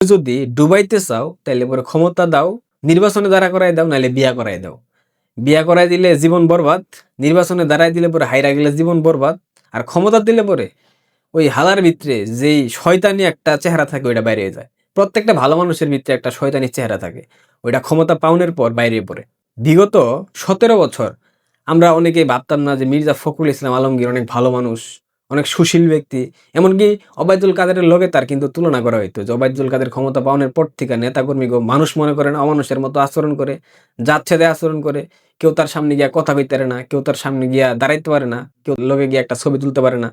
যদি ডুবাইতে চাও তাহলে পরে ক্ষমতা দাও, নির্বাচনে দাঁড়া করাই দাও নাহলে বিয়া করাই দাও। বিয়া করাই দিলে জীবন বরবাদ, নির্বাচনে দাঁড়াই দিলে পরে হাইরা গেলে জীবন বরবাদ, আর ক্ষমতা দিলে পরে ওই হালার ভিতরে যেই শয়তানি একটা চেহারা থাকে, ওইটা বাইরে যায়। প্রত্যেকটা ভালো মানুষের ভিতরে একটা শয়তানি চেহারা থাকে, ওইটা ক্ষমতা পাউনের পর বাইরে পড়ে। বিগত সতেরো বছর আমরা অনেকেই ভাবতাম না যে মির্জা ফখরুল ইসলাম আলমগীর অনেক ভালো মানুষ অনেক সুশীল ব্যক্তি। এমনকি অবায়দুল কাদেরের লগে তার কিন্তু তুলনা করা হইতো যে অবায়দুল কাদের ক্ষমতা পাওয়ানোর পর থেকে নেতাকর্মী মানুষ মনে করেন অমানুষের মতো আচরণ করে যাচ্ছে আচরণ করে। কেউ তার সামনে গিয়া কথা কইতে পারে না, কেউ তার সামনে গিয়া দাঁড়াইতে পারে না, কেউ লগে গিয়ে একটা ছবি তুলতে পারে না।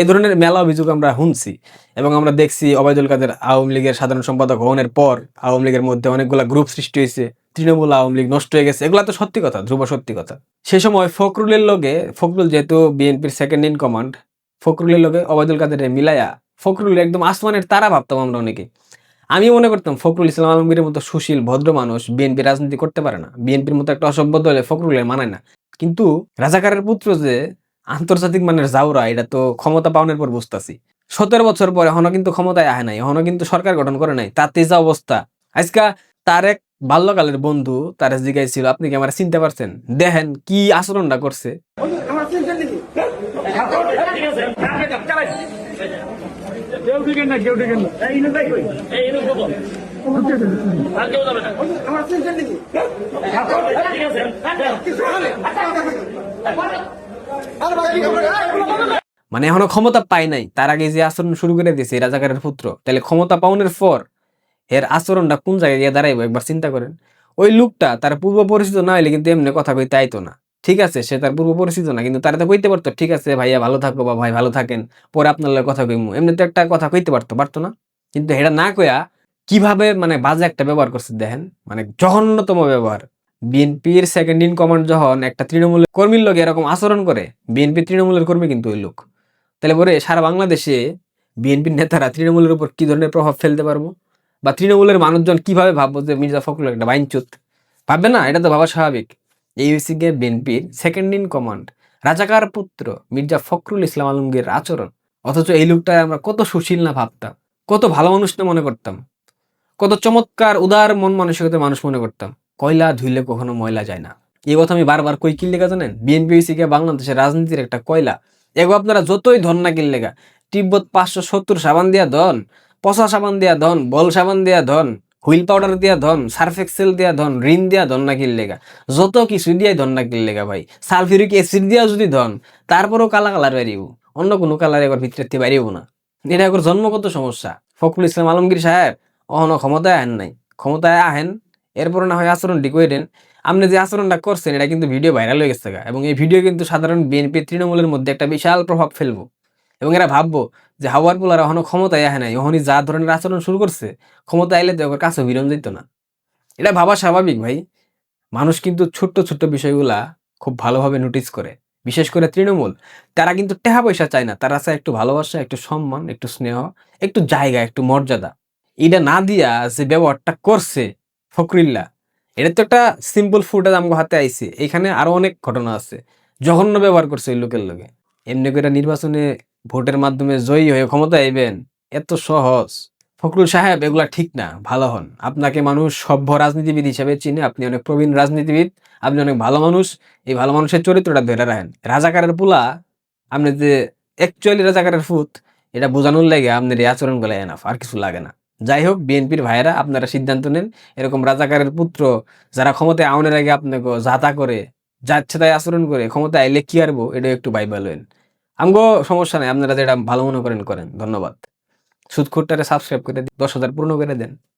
এ ধরনের মেলা অভিযোগ আমরা শুনছি এবং আমরা দেখছি অবায়দুল কাদের আওয়ামী লীগের সাধারণ সম্পাদক হওয়ার পর আওয়ামী লীগের মধ্যে অনেকগুলা গ্রুপ সৃষ্টি হয়েছে। তৃণমূল আওয়ামী লীগ নষ্ট হয়ে গেছে। এগুলা তো সত্যি কথা, ধ্রুব সত্যি কথা। সে সময় ফখরুলের লগে, ফখরুল যেহেতু বিএনপির সেকেন্ড ইন কমান্ড ফখরুলের লগে অবায়দুল কাদের মিলায়া, ফখরুল একদম আসমানের তারা ভাবতাম আমরা অনেকে। আমি মনে করতাম ফখরুল ইসলাম আলমগীরের মতো সুশীল, ভদ্র মানুষ বিএনপি রাজনীতি করতে পারে না। বিএনপির মতো একটা অসভ্য দলে ফখরুলের মানায় না। কিন্তু রাজাকারের পুত্র যে আন্তর্জাতিক মানের জাউরা, এটা তো ক্ষমতা পাওয়ানোর পর বুঝতাছি। সতেরো বছর পরে এখনও কিন্তু ক্ষমতায় আহে নাই, এখনও কিন্তু সরকার গঠন করে নাই। তাতে যা অবস্থা। আজকা তার এক বাল্যকালের বন্ধু তার জিগাই ছিল আপনি কি আমার চিনতে পারছেন? দেখেন কি আচরণটা করছে। মানে এখনও ক্ষমতা পায় নাই। তার আগে যে আচরণ শুরু করে দিয়েছে রাজাকারের পুত্র, তাহলে ক্ষমতা পাওনের পর এর আচরণটা কোন জায়গায় গিয়ে দাঁড়াইবো একবার চিন্তা করেন। ওই লোকটা তার পূর্ব পরিচিত না হইলে কিন্তু এমনি কথা কইতে আইতো না। ঠিক আছে, সে তার পূর্ব পরিচিত না, কিন্তু তারা তো কইতে পারতো, ঠিক আছে ভাইয়া, ভালো থাকো বা ভাই ভালো থাকেন, পরে আপনার কথা কইমু। এমনি তো একটা কথা কইতে পারতো পারতো না। কিন্তু এটা না কইয়া কীভাবে মানে বাজে একটা ব্যবহার করছে দেখেন মানে জঘন্যতম ব্যবহার। বিএনপির সেকেন্ড ইন কমান্ড যখন একটা তৃণমূলের কর্মীর লোক এরকম আচরণ করে, বিএনপি তৃণমূলের কর্মী কিন্তু ওই লোক। তাহলে পরে সারা বাংলাদেশে বিএনপির নেতারা তৃণমূলের উপর কি ধরনের প্রভাব ফেলতে পারব? বা তৃণমূলের মানুষজন কীভাবে ভাববো যে মির্জা ফখরুল একটা বাইনচুত ভাববে না? এটা তো ভাবা স্বাভাবিক। এই হচ্ছে গিয়ে বিএনপির সেকেন্ড ইন কমান্ড রাজাকার পুত্র মির্জা ফখরুল ইসলাম আলমগীর আচরণ। অথচ এই লোকটায় আমরা কত সুশীল না ভাবতাম, কত ভালো মানুষ না মনে করতাম, কত চমৎকার উদার মন মানসিকতার মানুষ মনে করতাম। কয়লা ধুইলে কখনো ময়লা যায় না। এই কথা আমি বারবার কই কি লেখা জানেন? বিএনপি হয়েছে গিয়ে বাংলাদেশের রাজনীতির একটা কয়লা। এগো আপনারা যতই ধন না কিনলে গা তিব্বত পাঁচশো সত্তর সাবান দিয়া ধন, পচা সাবান দিয়া ধন, বল সাবান দিয়া ধন হুইল পাউডার দিয়া ধন, সার্ফ এক্সেল দিয়া ধন, ঋণ দিয়া ধন না কিনলে গা। যত কিছু দিয়াই ধন না কিনলে গা ভাই। সালফিউরিক অ্যাসিড দিয়া যদি ধন, তারপরেও কালা কালার বেরিয়েব অন্য কোনো কালার এবার ভিতরে বেরিয়েব না। এটা একবার জন্মগত সমস্যা। ফখরুল ইসলাম আলমগীর সাহেব, অহনো ক্ষমতায় আহেন নাই। ক্ষমতায় আহেন এরপর না হয় আচরণটি কইরেন। আপনি যে আচরণটা করছেন, এটা কিন্তু ভিডিও ভাইরাল হয়ে গেছে। এবং এই ভিডিও কিন্তু সাধারণ বিএনপি তৃণমূলের মধ্যে একটা বিশাল প্রভাব ফেলব। এবং এরা ভাববো যে হাওয়ার পোলার এখনও ক্ষমতায় আহে নাই, ওহনি যা ধরনের আচরণ শুরু করছে ক্ষমতা আইলে তো কাছে বিরম যেত না। এটা ভাবা স্বাভাবিক ভাই। মানুষ কিন্তু ছোট্ট ছোট্ট বিষয়গুলা খুব ভালোভাবে নোটিস করে। বিশেষ করে তৃণমূল। তারা কিন্তু টেহা পয়সা চায় না। তারা চায় একটু ভালোবাসা, একটু সম্মান, একটু স্নেহ, একটু জায়গা, একটু মর্যাদা। এটা না দিয়া যে ব্যবহারটা করছে ফকরিল্লা, এটা তো একটা সিম্পল ফুটেজ আমাকে হাতে আইছে। এখানে আরও অনেক ঘটনা আছে। জঘন্য ব্যবহার করছে ওই লোকের লোকে এমনি করে নির্বাচনে ভোটের মাধ্যমে জয়ী হয়ে ক্ষমতা আইবেন, এত সহজ। ফখরুল সাহেব, এগুলা ঠিক না, ভালো হন। আপনাকে মানুষ সভ্য রাজনীতিবিদ হিসেবে চিনে, আপনি অনেক প্রবীণ রাজনীতিবিদ, আপনি অনেক ভালো মানুষ। এই ভালো মানুষের চরিত্রটা ধরে রাখেন। রাজাকারের পোলা, আপনি যে অ্যাকচুয়ালি রাজাকারের ফুত, এটা বোঝানোর লাগে আপনার এই আচরণগুলো এনাফ আর কিছু লাগে না। যাই হোক, বিএনপির ভাইয়েরা, আপনারা সিদ্ধান্ত নেন, এরকম রাজাকারের পুত্র যারা ক্ষমতায় আউনের আগে আপনাকে যাতা করে যাচ্ছে তাই আচরণ করে ক্ষমতায় আইলে কি আরবো এটা একটু বাইবাল হইন। আমগো সমস্যা নাই, আপনারা যেটা ভালো মনে করেন করেন। ধন্যবাদ। সুদখুরটারে সাবস্ক্রাইব করে দিন দশ হাজার পূর্ণ করে দেন।